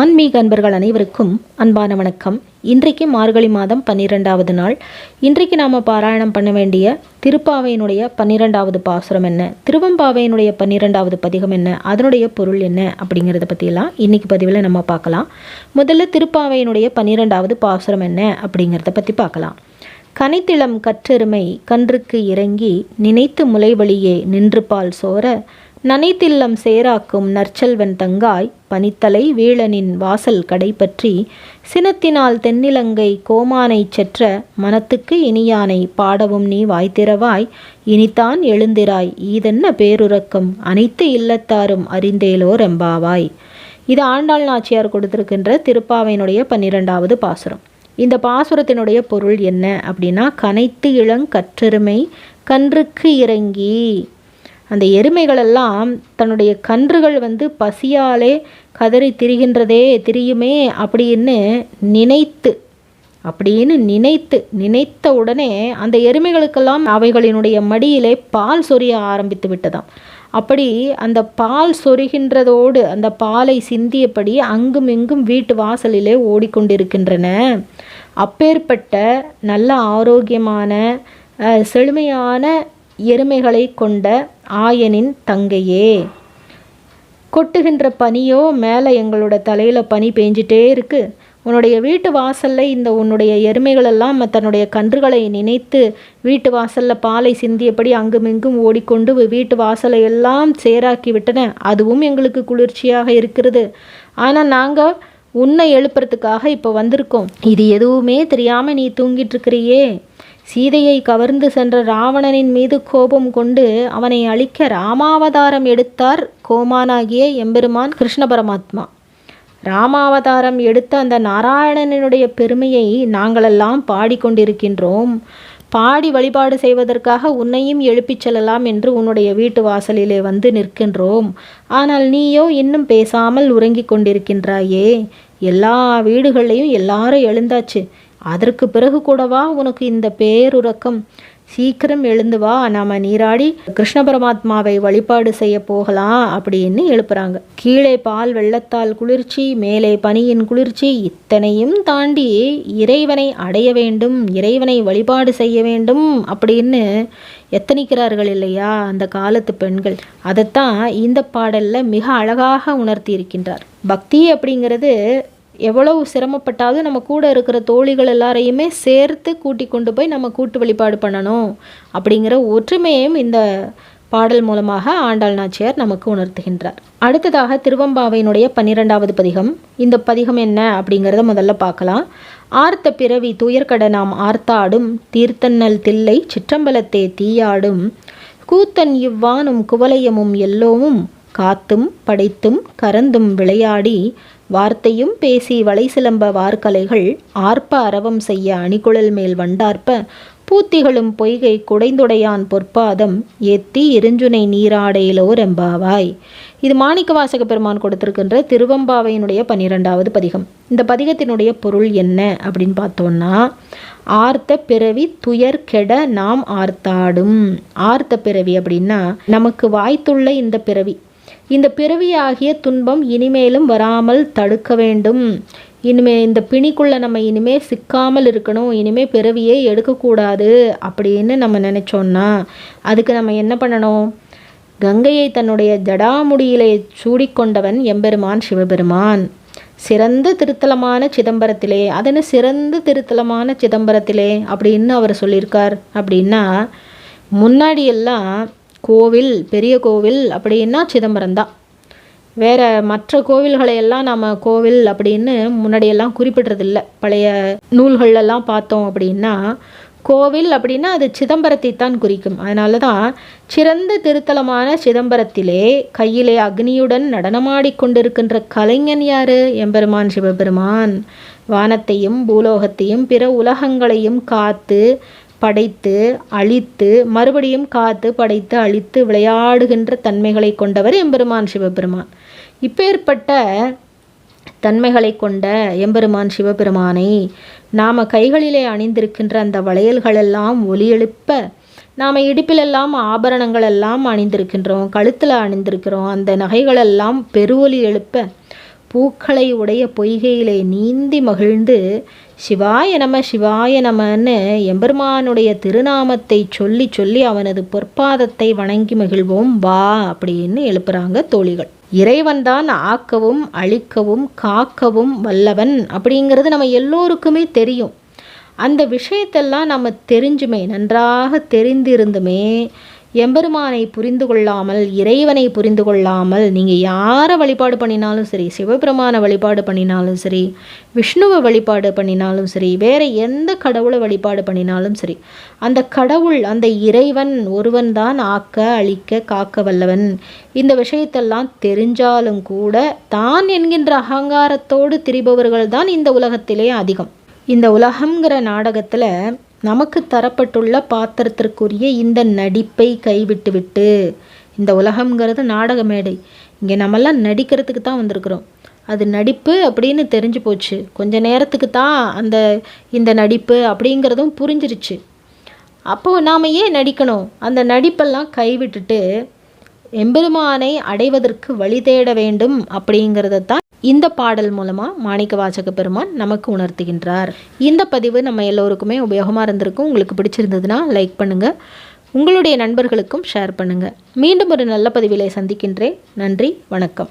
ஆன்மீக அன்பர்கள் அனைவருக்கும் அன்பான வணக்கம். இன்றைக்கு மார்கழி மாதம் பன்னிரெண்டாவது நாள். இன்றைக்கு நாம் பாராயணம் பண்ண வேண்டிய திருப்பாவையினுடைய பன்னிரெண்டாவது பாசுரம் என்ன? திருவம்பாவையினுடைய பன்னிரெண்டாவது பதிகம் என்ன? அதனுடைய பொருள் என்ன? அப்படிங்கிறத பற்றியெல்லாம் இன்னைக்கு பதிவில் நம்ம பார்க்கலாம். முதல்ல திருப்பாவையினுடைய பன்னிரெண்டாவது பாசுரம் என்ன? அப்படிங்கிறத பற்றி பார்க்கலாம். கனைத்திளம் கற்றெருமை கன்றுக்கு இறங்கி நினைத்து முளைவழியே நின்று பால் சோர நனைத்தில்லம் சேராக்கும் நற்செல்வன் தங்காய் பனித்தலை வீழனின் வாசல் கடைப்பற்றி சினத்தினால் தென்னிலங்கை கோமானைச் செற்ற மனத்துக்கு இனியானை பாடவும் நீ வாய்த்திரவாய் இனித்தான் எழுந்திராய். ஈதென்ன பேருறக்கம்? அனைத்து இல்லத்தாரும் அறிந்தேலோ ரெம்பாவாய் இது ஆண்டாள் நாச்சியார் கொடுத்திருக்கின்ற திருப்பாவையினுடைய பன்னிரெண்டாவது பாசுரம். இந்த பாசுரத்தினுடைய பொருள் என்ன அப்படின்னா கனைத்து இளங்கற்றெருமை கன்றுக்கு இறங்கி அந்த எருமைகளெல்லாம் தன்னுடைய கன்றுகள் வந்து பசியாலே கதறி திரிகின்றதே திரியுமே அப்படின்னு நினைத்து அப்படின்னு நினைத்து நினைத்த உடனே அந்த எருமைகளுக்கெல்லாம் அவைகளினுடைய மடியிலே பால் சொரிய ஆரம்பித்து விட்டதாம். அப்படி அந்த பால் சொருகின்றதோடு அந்த பாலை சிந்தியபடி அங்கும் இங்கும் வீட்டு வாசலிலே ஓடிக்கொண்டிருக்கின்றன. அப்பேற்பட்ட நல்ல ஆரோக்கியமான செழுமையான எருமைகளை கொண்ட ஆயனின் தங்கையே. கொட்டுகின்ற பனியோ மேலே எங்களோட தலையில் பனி பேஞ்சிட்டே இருக்கு. உன்னுடைய வீட்டு வாசலில் இந்த உன்னுடைய எருமைகளெல்லாம் தன்னுடைய கன்றுகளை நினைத்து வீட்டு வாசலில் பாலை சிந்தியபடி அங்குமிங்கும் ஓடிக்கொண்டு வீட்டு வாசலை எல்லாம் சேராக்கி விட்டன. அதுவும் எங்களுக்கு குளிர்ச்சியாக இருக்கிறது. ஆனால் நாங்கள் உன்னை எழுப்புறதுக்காக இப்போ வந்திருக்கோம். இது எதுவுமே தெரியாமல் நீ தூங்கிட்டு இருக்கிறியே. சீதையை கவர்ந்து சென்ற ராவணனின் மீது கோபம் கொண்டு அவனை அழிக்க ராமாவதாரம் எடுத்தார் கோமானாகிய எம்பெருமான் கிருஷ்ண பரமாத்மா. ராமாவதாரம் எடுத்த அந்த நாராயணனுடைய பெருமையை நாங்களெல்லாம் பாடிக்கொண்டிருக்கின்றோம் பாடி வழிபாடு செய்வதற்காக உன்னையும் எழுப்பிச் செல்லலாம் என்று உன்னுடைய வீட்டு வாசலிலே வந்து நிற்கின்றோம். ஆனால் நீயோ இன்னும் பேசாமல் உறங்கிக் கொண்டிருக்கின்றாயே. எல்லா வீடுகள்லையும் எல்லாரும் எழுந்தாச்சு. அதற்கு பிறகு கூடவா உனக்கு இந்த பேருறக்கம்? சீக்கிரம் எழுந்து வா நாம நீராடி கிருஷ்ண பரமாத்மாவை வழிபாடு செய்ய போகலாம் அப்படின்னு எழுப்புறாங்க. கீழே பால் வெள்ளத்தால் குளிர்ச்சி மேலே பனியின் குளிர்ச்சி இத்தனையும் தாண்டி இறைவனை அடைய வேண்டும் இறைவனை வழிபாடு செய்ய வேண்டும் அப்படின்னு எத்தனிக்கிறார்கள் இல்லையா அந்த காலத்து பெண்கள். அதைத்தான் இந்த பாடல்ல மிக அழகாக உணர்த்தி இருக்கின்றார் பக்தி அப்படிங்கிறது எவ்வளவு சிரமப்பட்டாலும் நம்ம கூட இருக்கிற தோழிகள் எல்லாரையுமே சேர்த்து கூட்டி கொண்டு போய் நம்ம கூட்டு வழிபாடு பண்ணணும். அப்படிங்கிற ஒற்றுமையும் இந்த பாடல் மூலமாக ஆண்டாள் நாச்சியார் நமக்கு உணர்த்துகின்றார். அடுத்ததாக திருவம்பாவையினுடைய பன்னிரெண்டாவது பதிகம். இந்த பதிகம் என்ன அப்படிங்கிறத முதல்ல பார்க்கலாம். ஆர்த்த பிறவி துயர்கட நாம் ஆர்த்தாடும் தீர்த்தன்னல் தில்லை சிற்றம்பலத்தே தீயாடும் கூத்தன் இவ்வானும் குவலயமும் எல்லோவும் காத்தும் படைத்தும் கரந்தும் விளையாடி வார்த்தையும் பேசி வலைசிலம்ப வார்கலைகள் ஆர்ப்ப அரவம் செய்ய அணிகுழல் மேல் வண்டார்ப்ப பூத்திகளும் பொய்கை குடைந்துடையான் பொற்பாதம் எத்தி இருஞ்சுனை நீராடையிலோ ரெம்பாவாய் இது மாணிக்க வாசக பெருமான் கொடுத்திருக்கின்ற திருவம்பாவையினுடைய பன்னிரெண்டாவது பதிகம். இந்த பதிகத்தினுடைய பொருள் என்ன அப்படின்னு பார்த்தோம்னா ஆர்த்த பிறவி துயர் கெட நாம் ஆர்த்தாடும். ஆர்த்த பிறவி அப்படின்னா நமக்கு வாய்த்துள்ள இந்த பிறவி. இந்த பிறவியாகிய துன்பம் இனிமேலும் வராமல் தடுக்க வேண்டும். இனிமே இந்த பிணிக்குள்ளே நம்ம இனிமே சிக்காமல் இருக்கணும். இனிமே பிறவியே எடுக்கக்கூடாது அப்படின்னு நம்ம நினச்சோன்னா அதுக்கு நம்ம என்ன பண்ணணும்? கங்கையை தன்னுடைய ஜடாமுடியிலே சூடிக்கொண்டவன் எம்பெருமான் சிவபெருமான். சிறந்த திருத்தலமான சிதம்பரத்திலே அதன்னு சிறந்த திருத்தலமான சிதம்பரத்திலே அப்படின்னு அவர் சொல்லியிருக்கார் அப்படின்னா முன்னாடியெல்லாம் கோவில் பெரிய கோவில் அப்படின்னா சிதம்பரம் தான் வேற மற்ற கோவில்களை எல்லாம் நம்ம கோவில் அப்படின்னு முன்னாடியெல்லாம் குறிப்பிடுறதில்ல. பழைய நூல்களெல்லாம் பார்த்தோம் அப்படின்னா கோவில் அப்படின்னா அது சிதம்பரத்தை தான் குறிக்கும். அதனால தான் சிறந்த திருத்தலமான சிதம்பரத்திலே கையிலே அக்னியுடன் நடனமாடி கொண்டிருக்கின்ற கலைஞன் யாரு? எம்பெருமான் சிவபெருமான். வானத்தையும் பூலோகத்தையும் பிற உலகங்களையும் காத்து படைத்து அழித்து மறுபடியும் காத்து படைத்து அழித்து விளையாடுகின்ற தன்மைகளை கொண்டவர் எம்பெருமான் சிவபெருமான். இப்பேற்பட்ட தன்மைகளை கொண்ட எம்பெருமான் சிவபெருமானை நாம கைகளிலே அணிந்திருக்கின்ற அந்த வளையல்களெல்லாம் ஒலி எழுப்ப நாம் இடுப்பிலெல்லாம் ஆபரணங்கள் எல்லாம் அணிந்திருக்கின்றோம் கழுத்தில் அணிந்திருக்கிறோம் அந்த நகைகளெல்லாம் பெருவொலி எழுப்ப பூக்களை உடைய பொய்கையிலே நீந்தி மகிழ்ந்து சிவாய நம சிவாய நமன்னு எம்பெருமானுடைய திருநாமத்தை சொல்லி சொல்லி அவனது பொற்பாதத்தை வணங்கி மகிழ்வோம் வா அப்படின்னு எழுப்புறாங்க தோழிகள். இறைவன்தான் ஆக்கவும் அழிக்கவும் காக்கவும் வல்லவன் அப்படிங்கிறது நம்ம எல்லோருக்குமே தெரியும். அந்த விஷயத்தெல்லாம் நம்ம தெரிஞ்சுமே நன்றாக தெரிந்திருந்துமே எம்பெருமானை புரிந்து கொள்ளாமல் இறைவனை புரிந்து கொள்ளாமல் நீங்கள் யாரை வழிபாடு பண்ணினாலும் சரி சிவபெருமானை வழிபாடு பண்ணினாலும் சரி விஷ்ணுவை வழிபாடு பண்ணினாலும் சரி வேறு எந்த கடவுளை வழிபாடு பண்ணினாலும் சரி அந்த கடவுள் அந்த இறைவன் ஒருவன் தான் ஆக்க அழிக்க காக்க வல்லவன். இந்த விஷயத்தெல்லாம் தெரிஞ்சாலும் கூட தான் என்கின்ற அகங்காரத்தோடு திரிபவர்கள் தான் இந்த உலகத்திலே அதிகம். இந்த உலகங்கிற நாடகத்தில் நமக்கு தரப்பட்டுள்ள பாத்திரத்திற்குரிய இந்த நடிப்பை கைவிட்டுவிட்டு இந்த உலகம்ங்கிறது நாடக மேடை. இங்கே நம்மெல்லாம் நடிக்கிறதுக்கு தான் வந்திருக்கிறோம். அது நடிப்பு அப்படின்னு தெரிஞ்சு போச்சு. கொஞ்ச நேரத்துக்கு தான் அந்த இந்த நடிப்பு அப்படிங்கிறதும் புரிஞ்சிருச்சு. அப்போது நாம் ஏன் நடிக்கணும்? அந்த நடிப்பெல்லாம் கைவிட்டுட்டு எம்பெருமானை அடைவதற்கு வழி தேட வேண்டும் அப்படிங்கிறத தான் இந்த பாடல் மூலமாக மாணிக்க வாசக பெருமான் நமக்கு உணர்த்துகின்றார். இந்த பதிவு நம்ம எல்லோருக்குமே உபயோகமாக இருந்திருக்கும். உங்களுக்கு பிடிச்சிருந்ததுன்னா லைக் பண்ணுங்கள் உங்களுடைய நண்பர்களுக்கும் ஷேர் பண்ணுங்கள் மீண்டும் ஒரு நல்ல பதிவிலை சந்திக்கின்றேன். நன்றி வணக்கம்.